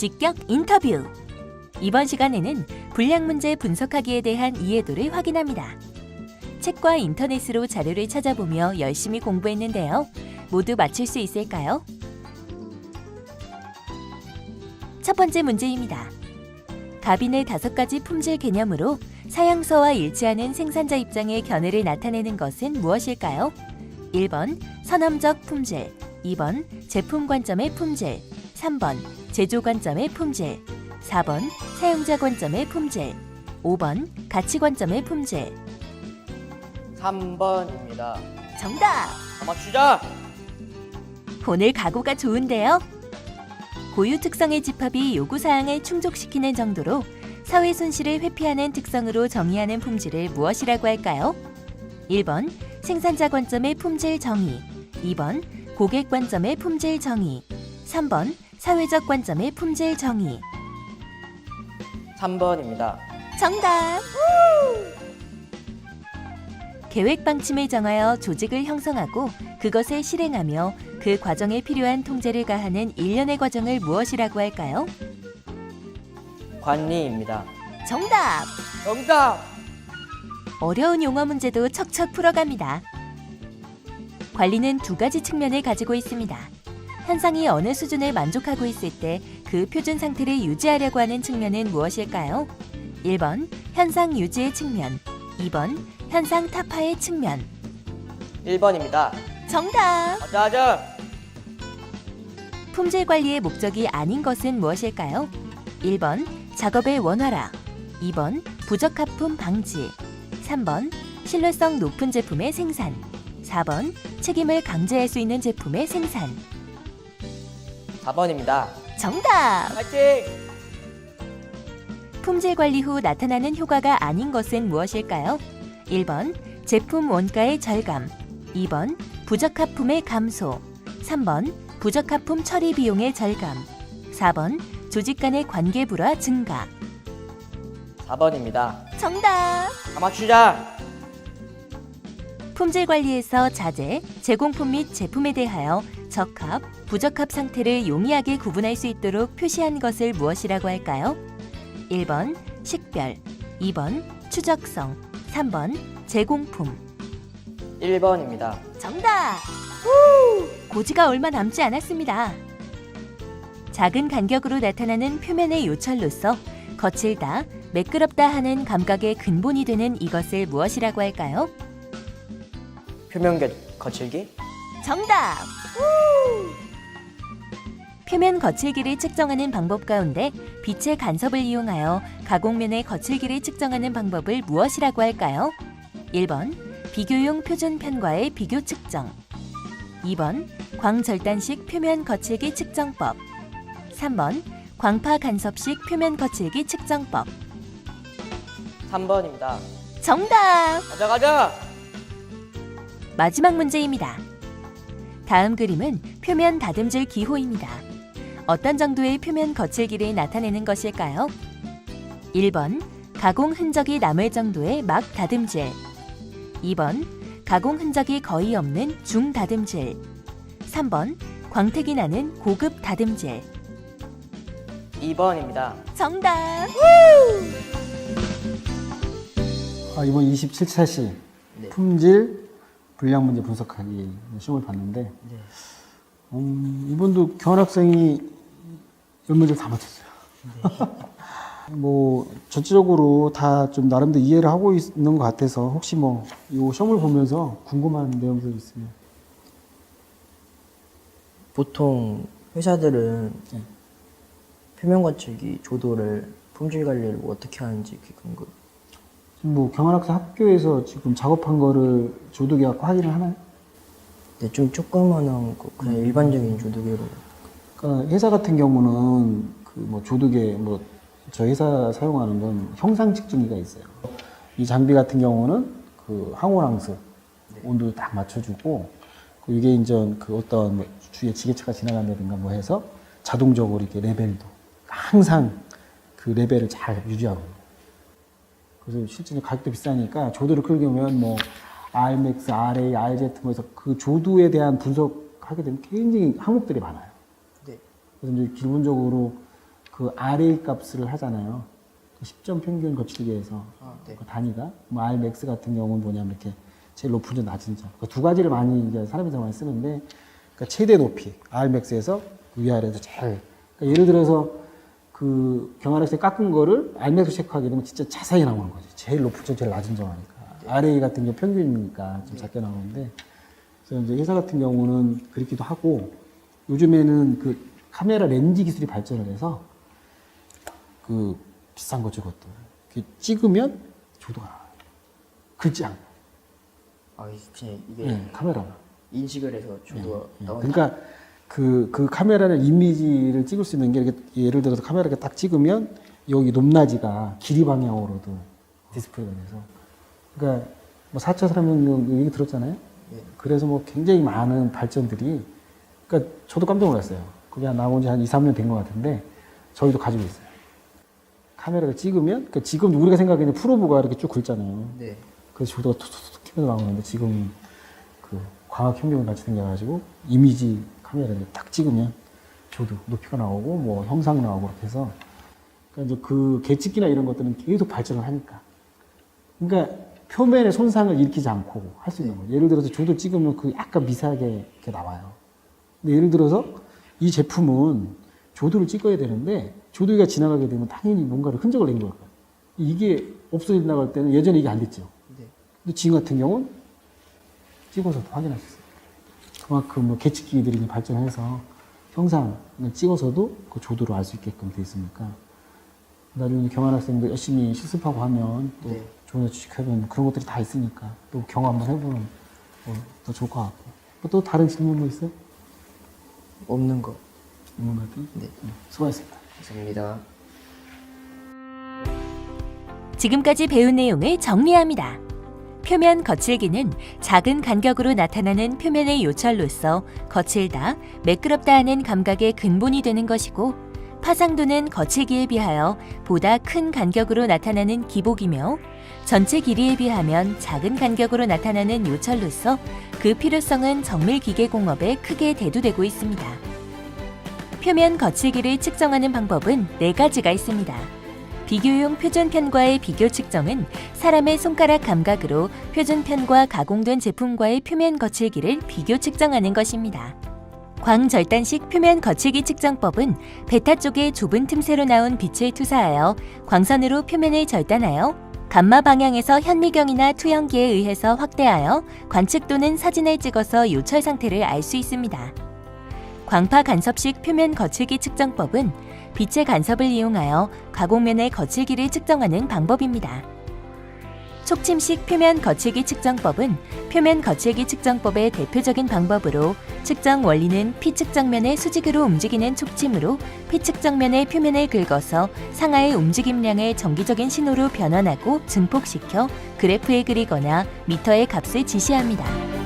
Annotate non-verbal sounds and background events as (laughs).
직격 인터뷰. 이번 시간에는 불량 문제 분석하기에 대한 이해도를 확인합니다. 책과 인터넷으로 자료를 찾아보며 열심히 공부했는데요. 모두 맞출 수 있을까요? 첫 번째 문제입니다. 가빈의 다섯 가지 품질 개념으로 사양서와 일치하는 생산자 입장의 견해를 나타내는 것은 무엇일까요? 1번 선험적 품질, 2번 제품 관점의 품질, 3번 제조 관점의 품질, 4번 사용자 관점의 품질, 5번 가치 관점의 품질. 3번입니다. 정답! 맞추자! 오늘 각오가 좋은데요. 고유 특성의 집합이 요구 사항을 충족시키는 정도로 사회 손실을 회피하는 특성으로 정의하는 품질을 무엇이라고 할까요? 1번 생산자 관점의 품질 정의, 2번 고객 관점의 품질 정의, 3번 사회적 관점의 품질 정의. 3번입니다. 정답! 계획 방침을 정하여 조직을 형성하고 그것을 실행하며 그 과정에 필요한 통제를 가하는 일련의 과정을 무엇이라고 할까요? 관리입니다. 정답! 정답! 어려운 용어 문제도 척척 풀어갑니다. 관리는 두 가지 측면을 가지고 있습니다. 현상이 어느 수준을 만족하고 있을 때 그 표준 상태를 유지하려고 하는 측면은 무엇일까요? 1번 현상 유지의 측면, 2번 현상 타파의 측면. 1번입니다. 정답! 가자! 품질 관리의 목적이 아닌 것은 무엇일까요? 1번 작업의 원활화, 2번 부적합품 방지, 3번 신뢰성 높은 제품의 생산, 4번 책임을 강제할 수 있는 제품의 생산. 4번입니다. 정답! 파이팅! 품질 관리 후 나타나는 효과가 아닌 것은 무엇일까요? 1번 제품 원가의 절감, 2번 부적합품의 감소, 3번 부적합품 처리 비용의 절감, 4번 조직 간의 관계 불화 증가. 4번입니다. 정답! 다 맞추자! 품질 관리에서 자재, 제공품 및 제품에 대하여 적합, 부적합 상태를 용이하게 구분할 수 있도록 표시한 것을 무엇이라고 할까요? 1번 식별, 2번 추적성, 3번 제공품. 1번입니다. 정답! 고지가 얼마 남지 않았습니다. 작은 간격으로 나타나는 표면의 요철로서 거칠다, 매끄럽다 하는 감각의 근본이 되는 이것을 무엇이라고 할까요? 표면 겨, 거칠기? 정답! 표면 거칠기를 측정하는 방법 가운데 빛의 간섭을 이용하여 가공면의 거칠기를 측정하는 방법을 무엇이라고 할까요? 1번 비교용 표준 편과의 비교 측정 2번 광절단식 표면 거칠기 측정법 3번 광파 간섭식 표면 거칠기 측정법 3번입니다. 정답! 가자, 가자! 마지막 문제입니다. 다음 그림은 표면 다듬질 기호입니다. 어떤 정도의 표면 거칠기를 나타내는 것일까요? 1번 가공 흔적이 남을 정도의 막 다듬질 2번 가공 흔적이 거의 없는 중 다듬질 3번 광택이 나는 고급 다듬질 2번입니다. 정답! 아, 이번 27차시 네. 품질 불량 문제 분석하기 시험을 봤는데 음, 이번도 교환학생이 연문제를 다 맞췄어요. (laughs) 뭐 전체적으로 다 좀 나름대로 이해를 하고 있는 것 같아서 혹시 뭐 이 시험을 보면서 궁금한 내용들 있으면 보통 회사들은 네. 표면 거칠기 조도를 품질 관리를 뭐 어떻게 하는지 지금 뭐 경환학생 학교에서 지금 작업한 거를 갖고 확인을 하나요? 근데 좀 조그만한 거 그냥 일반적인 조도기로 그러니까 회사 같은 경우는 그 뭐 조두개 뭐저 회사 사용하는 건 형상 측정기가 있어요. 이 장비 같은 경우는 그 항온항수 온도 딱 맞춰주고 그 이게 이제 그 어떤 뭐 주위에 지게차가 지나간다든가 뭐 해서 자동적으로 이렇게 레벨도 항상 그 레벨을 잘 유지하고 그래서 실제로 가격도 비싸니까 조도를 끌게 오면 뭐 RMX, RA, RZ 뭐 해서 그 조두에 대한 분석하게 되면 굉장히 항목들이 많아요. 네. 그래서 이제 기본적으로 그그 RA 값을 하잖아요. 그 10점 평균 거칠기에서 아, 네. 그 단위가 뭐 R 맥스 같은 경우는 뭐냐면 이렇게 제일 높은 점 낮은 점. 그 두 가지를 많이 이제 사람들이 많이 쓰는데 그러니까 최대 높이 R 맥스에서 위아래에서 제일 그러니까 예를 들어서 그 경화력세 깎은 거를 R 맥스 체크하게 되면 진짜 자세히 나오는 거지. 제일 높은 점, 제일 낮은 점 하니까. RA 같은 경우 평균이니까 좀 작게 나오는데 그래서 이제 회사 같은 경우는 그렇기도 하고 요즘에는 그 카메라 렌즈 기술이 발전을 해서 그 비싼 거죠 그것도 이렇게 찍으면 조도가 나와요. 긁지 않고 아 이- 그냥 이게 예, 카메라가 인식을 해서 조도가 예, 나오는 그러니까 그, 그 카메라는 이미지를 찍을 수 있는 게 이렇게 예를 들어서 카메라가 딱 찍으면 여기 높낮이가 길이 방향으로도 디스플레이가 돼서 그러니까 뭐 4차 산업혁명 얘기 들었잖아요. 예. 그래서 뭐 굉장히 많은 발전들이 그러니까 저도 깜짝 놀랐어요. 그게 한 나온 지 한 2, 3년 된 것 같은데 저희도 가지고 있어요. 카메라를 찍으면 그러니까 지금 우리가 생각하기에는 프로브가 이렇게 쭉 긁잖아요. 네. 그래서 조도가 툭툭툭 튀면서 나오는데 지금 그 광학현미경 같이 생겨가지고 이미지 카메라를 딱 찍으면 조도 높이가 나오고 뭐 형상 나오고 그렇게 해서 그러니까 이제 그 계측기나 이런 것들은 계속 발전을 하니까 그러니까 표면에 손상을 일으키지 않고 할 수 있는 거예요. 예를 들어서 조도 찍으면 그 약간 미세하게 이렇게 나와요. 근데 예를 들어서 이 제품은 조도를 찍어야 되는데 조도기가 지나가게 되면 당연히 뭔가를 흔적을 낸 거예요. 이게 없어져 나갈 때는 예전에 이게 안 됐죠. 네. 근데 지금 같은 경우는 찍어서도 확인할 수 있어요. 그만큼 뭐 계측기들이 이제 발전해서 형상을 찍어서도 그 조도를 알수 있게끔 돼 있으니까 나중에 경환 학생들 열심히 실습하고 하면 또 네. 좋은 데 취직하면 그런 것들이 다 있으니까 또 경험 한번 해보면 뭐 더 좋을 것 같고 뭐또 다른 질문 뭐 있어요? 없는 거. 질문 같은? 네. 수고하셨습니다. 감사합니다. 지금까지 배운 내용을 정리합니다. 표면 거칠기는 작은 간격으로 나타나는 표면의 요철로서 거칠다, 매끄럽다 하는 감각의 근본이 되는 것이고 파상도는 거칠기에 비하여 보다 큰 간격으로 나타나는 기복이며 전체 길이에 비하면 작은 간격으로 나타나는 요철로서 그 필요성은 정밀 기계 공업에 크게 대두되고 있습니다. 표면 거칠기를 측정하는 방법은 네 가지가 있습니다. 비교용 표준편과의 비교 측정은 사람의 손가락 감각으로 표준편과 가공된 제품과의 표면 거칠기를 비교 측정하는 것입니다. 광절단식 표면 거칠기 측정법은 베타 쪽에 좁은 틈새로 나온 빛을 투사하여 광선으로 표면을 절단하여 감마 방향에서 현미경이나 투영기에 의해서 확대하여 관측 또는 사진을 찍어서 요철 상태를 알 수 있습니다. 광파 간섭식 표면 거칠기 측정법은 빛의 간섭을 이용하여 가공면의 거칠기를 측정하는 방법입니다. 촉침식 표면 거칠기 측정법은 표면 거칠기 측정법의 대표적인 방법으로 측정 원리는 피 측정면의 수직으로 움직이는 촉침으로 피 측정면의 표면을 긁어서 상하의 움직임량을 정기적인 신호로 변환하고 증폭시켜 그래프에 그리거나 미터의 값을 지시합니다.